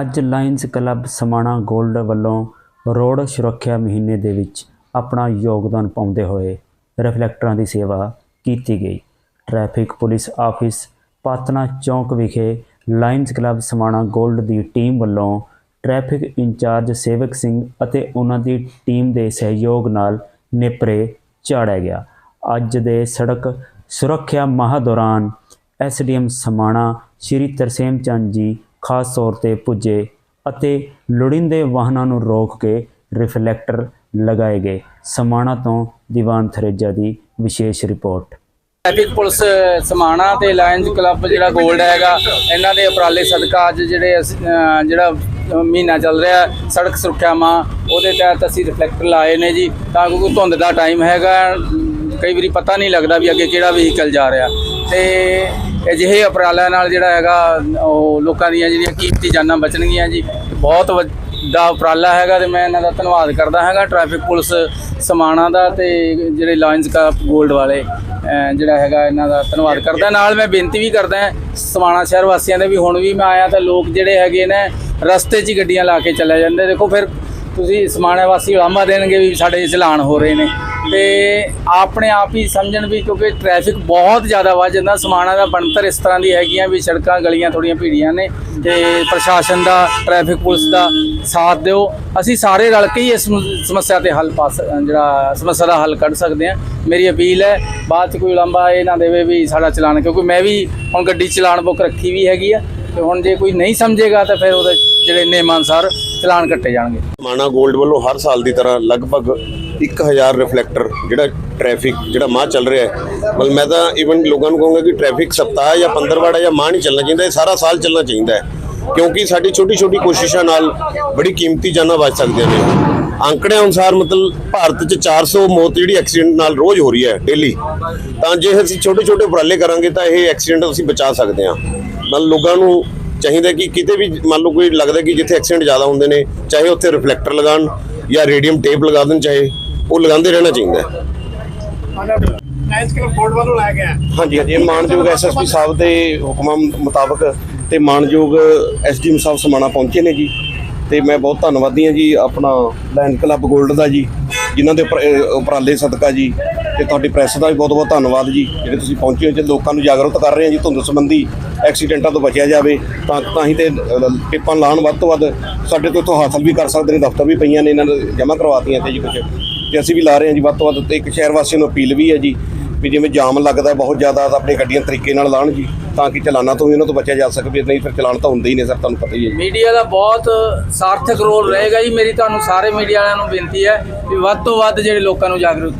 ਅੱਜ lions club Samana gold ਵੱਲੋਂ road ਸੁਰੱਖਿਆ ਮਹੀਨੇ ਦੇ ਵਿੱਚ ਆਪਣਾ ਯੋਗਦਾਨ ਪਾਉਂਦੇ ਹੋਏ ਰਿਫਲੈਕਟਰਾਂ ਦੀ ਸੇਵਾ ਕੀਤੀ ਗਈ। ਟ੍ਰੈਫਿਕ ਪੁਲਿਸ ਆਫਿਸ ਪਾਤਨਾ ਚੌਂਕ ਵਿਖੇ ਲਾਇਨਸ ਕਲੱਬ ਸਮਾਣਾ ਗੋਲਡ ਦੀ ਟੀਮ ਵੱਲੋਂ ਟ੍ਰੈਫਿਕ ਇੰਚਾਰਜ ਸੇਵਕ ਸਿੰਘ ਅਤੇ ਉਹਨਾਂ ਦੀ ਟੀਮ ਦੇ ਸਹਿਯੋਗ ਨਾਲ ਨੇਪਰੇ ਚਾੜਿਆ ਗਿਆ। ਅੱਜ ਦੇ ਸੜਕ ਸੁਰੱਖਿਆ ਮਾਹ ਦੌਰਾਨ ਐਸਡੀਐਮ ਸਮਾਣਾ ਸ਼੍ਰੀ ਤਰਸੇਮ ਚੰਦ ਜੀ ਖਾਸ ਤੌਰ ਤੇ ਪੁੱਜੇ ਅਤੇ ਲੋੜੀਂਦੇ ਵਾਹਨਾਂ ਨੂੰ ਰੋਕ ਕੇ ਰਿਫਲੈਕਟਰ ਲਗਾਏ ਗਏ। ਸਮਾਣਾ ਤੋਂ ਦੀਵਾਨ ਥਰੇਜਾ ਦੀ ਵਿਸ਼ੇਸ਼ ਰਿਪੋਰਟ। ਟ੍ਰੈਫਿਕ ਪੁਲਿਸ ਸਮਾਣਾ ਤੇ ਲਾਇਨਸ ਕਲੱਬ ਜਿਹੜਾ 골ਡ ਹੈਗਾ ਇਹਨਾਂ ਦੇ ਉਪਰਾਲੇ ਸਦਕਾ ਅੱਜ ਜਿਹੜੇ ਅਸੀਂ, ਜਿਹੜਾ ਮਹੀਨਾ ਚੱਲ ਰਿਹਾ ਸੜਕ ਸੁਰੱਖਿਆ ਮਾਹ ਉਹਦੇ ਤਹਿਤ ਅਸੀਂ ਰਿਫਲੈਕਟਰ ਲਾਏ ਨੇ ਜੀ। ਤਾਂ ਕਿਉਂਕਿ ਧੁੰਦ ਦਾ ਟਾਈਮ ਹੈਗਾ ਕਈ ਵਾਰੀ ਪਤਾ ਨਹੀਂ ਲੱਗਦਾ ਵੀ ਅੱਗੇ ਕਿਹੜਾ ਵਹੀਕਲ ਜਾ ਰਿਹਾ। ਤੇ ਅਜਿਹੇ ਉਪਰਾਲਿਆਂ ਨਾਲ ਜਿਹੜਾ ਹੈਗਾ, ਉਹ ਲੋਕਾਂ ਦੀਆਂ ਜਿਹੜੀਆਂ ਕੀਮਤੀ ਜਾਨਾਂ ਬਚਣਗੀਆਂ ਜੀ। ਬਹੁਤ ਵੱਡਾ ਉਪਰਾਲਾ ਹੈਗਾ ਤੇ ਮੈਂ ਇਹਨਾਂ ਦਾ ਧੰਨਵਾਦ ਕਰਦਾ ਹੈਗਾ। ਟ੍ਰੈਫਿਕ ਪੁਲਿਸ ਸਮਾਣਾ ਦਾ ਤੇ ਜਿਹੜੇ ਲਾਇਨਸ ਕਲੱਬ 골ਡ ਵਾਲੇ ਜਿਹੜਾ ਹੈਗਾ ਇਹਨਾਂ ਦਾ ਧੰਨਵਾਦ ਕਰਦਾ। ਨਾਲ ਮੈਂ ਬੇਨਤੀ ਵੀ ਕਰਦਾ ਸਮਾਣਾ ਸ਼ਹਿਰ ਵਾਸੀਆਂ ਦੇ ਵੀ ਹੁਣ ਵੀ ਮੈਂ ਆਇਆ ਤਾਂ ਲੋਕ ਜਿਹੜੇ ਹੈਗੇ ਨੇ ਰਸਤੇ 'ਚ ਹੀ ਗੱਡੀਆਂ ਲਾ ਕੇ ਚਲੇ ਜਾਂਦੇ। ਦੇਖੋ ਫਿਰ ਤੁਸੀਂ ਸਮਾਣਾ ਵਾਸੀ ਉਲਾਮਾ ਦੇਣਗੇ ਵੀ ਸਾਡੇ ਚਲਾਨ ਹੋ ਰਹੇ ਨੇ। ਤੇ ਆਪਣੇ ਆਪ ਹੀ ਸਮਝਣ ਵੀ ਕਿਉਂਕਿ ਟ੍ਰੈਫਿਕ ਬਹੁਤ ਜ਼ਿਆਦਾ ਵੱਧ ਜਾਂਦਾ, ਸਮਾਣਾ ਦਾ ਬਣਤਰ ਇਸ ਤਰ੍ਹਾਂ ਦੀ ਹੈਗੀਆਂ ਵੀ ਸੜਕਾਂ, ਗਲੀਆਂ ਥੋੜੀਆਂ ਭੀੜੀਆਂ ਨੇ ਤੇ ਪ੍ਰਸ਼ਾਸਨ ਦਾ ਟ੍ਰੈਫਿਕ ਪੁਲਿਸ ਦਾ ਸਾਥ ਦਿਓ। ਅਸੀਂ ਸਾਰੇ ਰਲ ਕੇ ਹੀ ਇਸ ਸਮੱਸਿਆ ਤੇ ਹੱਲ ਪਾ ਸ- ਜਿਹੜਾ ਸਮੱਸਿਆ ਦਾ ਹੱਲ ਕੱਢ ਸਕਦੇ ਹਾਂ। ਮੇਰੀ ਅਪੀਲ ਹੈ, ਬਾਅਦ ਚ ਕੋਈ ਲੰਬਾ ਇਹ ਨਾ ਦੇਵੇ ਵੀ ਸਾਡਾ ਚਲਾਨ, ਕਿਉਂਕਿ ਮੈਂ ਵੀ ਹੁਣ ਗੱਡੀ ਚਲਾਨ ਬੁੱਕ ਰੱਖੀ ਵੀ ਹੈਗੀ ਆ। ਤੇ ਹੁਣ ਜੇ ਕੋਈ ਨਹੀਂ ਸਮਝੇਗਾ ਤਾਂ ਫਿਰ ਉਹਦੇ ਜਿਹੜੇ ਨਿਯਮਾਂ ਅਨੁਸਾਰ ਚਲਾਨ ਕੱਟੇ ਜਾਣਗੇ। ਮਾਣਾ 골ਡ ਵੱਲੋਂ ਹਰ ਸਾਲ ਦੀ ਤਰ੍ਹਾਂ ਲਗਭਗ 1000 ਰਿਫਲੈਕਟਰ ਜਿਹੜਾ ਟ੍ਰੈਫਿਕ, ਜਿਹੜਾ ਮਾਹ ਚੱਲ ਰਿਹਾ ਹੈ। ਮਤਲਬ ਮੈਂ ਤਾਂ ਇਵਨ ਲੋਕਾਂ ਨੂੰ ਕਹੂੰਗਾ ਕਿ ਟ੍ਰੈਫਿਕ ਸਪਤਾਹ ਜਾਂ ਪੰਦਰਵਾੜਾ ਜਾਂ ਮਾਹ ਨਹੀਂ ਚੱਲਣਾ ਚਾਹੀਦਾ, ਇਹ ਸਾਰਾ ਸਾਲ ਚੱਲਣਾ ਚਾਹੀਦਾ ਹੈ। ਕਿਉਂਕਿ ਸਾਡੀ ਛੋਟੀ ਛੋਟੀ ਕੋਸ਼ਿਸ਼ਾਂ ਨਾਲ ਬੜੀ ਕੀਮਤੀ ਜਾਨਾਂ ਬਚ ਸਕਦੀਆਂ ਨੇ। ਅੰਕੜਿਆਂ ਅਨੁਸਾਰ ਮਤਲਬ ਭਾਰਤ 'ਚ 400 ਮੌਤ ਜਿਹੜੀ ਐਕਸੀਡੈਂਟ ਨਾਲ ਰੋਜ਼ ਹੋ ਰਹੀ ਹੈ ਡੇਲੀ ਤਾਂ ਜੇ ਅਸੀਂ ਛੋਟੇ ਛੋਟੇ ਉਪਰਾਲੇ ਕਰਾਂਗੇ ਤਾਂ ਇਹ ਐਕਸੀਡੈਂਟ ਅਸੀਂ ਬਚਾ ਸਕਦੇ ਹਾਂ। ਮਤਲਬ ਲੋਕਾਂ ਨੂੰ ਚਾਹੀਦਾ ਕਿ ਕਿਤੇ ਵੀ ਮੰਨ ਲਓ ਕੋਈ ਲੱਗਦਾ ਕਿ ਜਿੱਥੇ ਐਕਸੀਡੈਂਟ ਜ਼ਿਆਦਾ ਹੁੰਦੇ ਨੇ ਚਾਹੇ ਉੱਥੇ ਰਿਫਲੈਕਟਰ ਲਗਾਉਣ ਜਾਂ ਰੇਡੀਅਮ ਟੇਪ ਲਗਾ ਦੇਣ ਚਾਹੇ ਉਹ ਲਗਾਉਂਦੇ ਰਹਿਣਾ ਚਾਹੀਦਾ ਹੈ। ਹਾਂਜੀ ਹਾਂਜੀ ਇਹ ਮਾਨਯੋਗ ਐਸਐਸਪੀ ਸਾਹਿਬ ਦੇ ਹੁਕਮਾਂ ਮੁਤਾਬਕ ਤੇ ਮਾਨਯੋਗ ਐਸਡੀਐਮ ਸਾਹਿਬ ਸਮਾਣਾ ਪਹੁੰਚੇ ਨੇ ਜੀ। ਤੇ ਮੈਂ ਬਹੁਤ ਧੰਨਵਾਦੀ ਹਾਂ ਜੀ ਆਪਣਾ ਲਾਇਨ ਕਲੱਬ 골ਡ ਦਾ ਜੀ ਜਿਨ੍ਹਾਂ ਦੇ ਉਪਰਾਲੇ ਸਦਕਾ ਜੀ। ਤੇ ਤੁਹਾਡੀ ਪ੍ਰੈਸ ਦਾ ਵੀ ਬਹੁਤ ਬਹੁਤ ਧੰਨਵਾਦ ਜੀ। ਜਿਹੜੇ ਤੁਸੀਂ ਪਹੁੰਚੇ ਹੋ ਤੇ ਲੋਕਾਂ ਨੂੰ ਜਾਗਰੂਕ ਕਰ ਰਹੇ ਹੋ ਜੀ ਧੁੰਦ ਸੰਬੰਧੀ ਐਕਸੀਡੈਂਟਾਂ ਤੋਂ ਬਚਿਆ ਜਾਵੇ ਤਾਂ ਤਾਂ ਹੀ ਤੇ ਅਹ, ਟਿੱਪਾਂ ਲਾਉਣ ਵੱਧ ਤੋਂ ਵੱਧ ਸਾਡੇ ਤੋਂ ਇੱਥੋਂ ਹਾਸਲ ਵੀ ਕਰ ਸਕਦੇ ਨੇ ਦਫ਼ਤਰ ਵੀ ਪਈਆਂ ਨੇ ਇਹਨਾਂ ਨੇ ਜਮ੍ਹਾਂ ਕਰਵਾਤੀਆਂ ਤੇ ਜੀ ਕੁਝ ਤੇ ਅਸੀਂ ਵੀ ਲਾ ਰਹੇ ਹਾਂ ਜੀ ਵੱਧ ਤੋਂ ਵੱਧ ਤੇ ਇੱਕ ਸ਼ਹਿਰ ਵਾਸੀਆਂ ਨੂੰ ਅਪੀਲ ਵੀ ਹੈ ਜੀ ਵੀ ਜਿਵੇਂ ਜਾਮ ਲੱਗਦਾ ਬਹੁਤ ਜ਼ਿਆਦਾ ਤਾਂ ਆਪਣੀ ਗੱਡੀਆਂ ਤਰੀਕੇ ਨਾਲ ਲਾਉਣ ਜੀ ਤਾਂ ਕਿ ਚਲਾਨਾਂ ਤੋਂ ਵੀ ਉਹਨਾਂ ਤੋਂ ਬਚਿਆ ਜਾ ਸਕੇ ਨਹੀਂ ਫਿਰ ਚਲਾਨ ਤਾਂ ਹੁੰਦੇ ਹੀ ਨੇ ਸਰ ਤੁਹਾਨੂੰ ਪਤਾ ਹੀ ਹੈ ਮੀਡੀਆ ਦਾ ਬਹੁਤ ਸਾਰਥਕ ਰੋਲ ਰਹੇਗਾ ਜੀ ਮੇਰੀ ਤੁਹਾਨੂੰ ਸਾਰੇ ਮੀਡੀਆ ਵਾਲਿਆਂ ਨੂੰ ਬੇਨਤੀ ਹੈ ਵੀ ਵੱਧ ਤੋਂ ਵੱਧ ਜਿਹੜੇ ਲੋਕਾਂ ਨੂੰ ਜਾਗਰੂਕ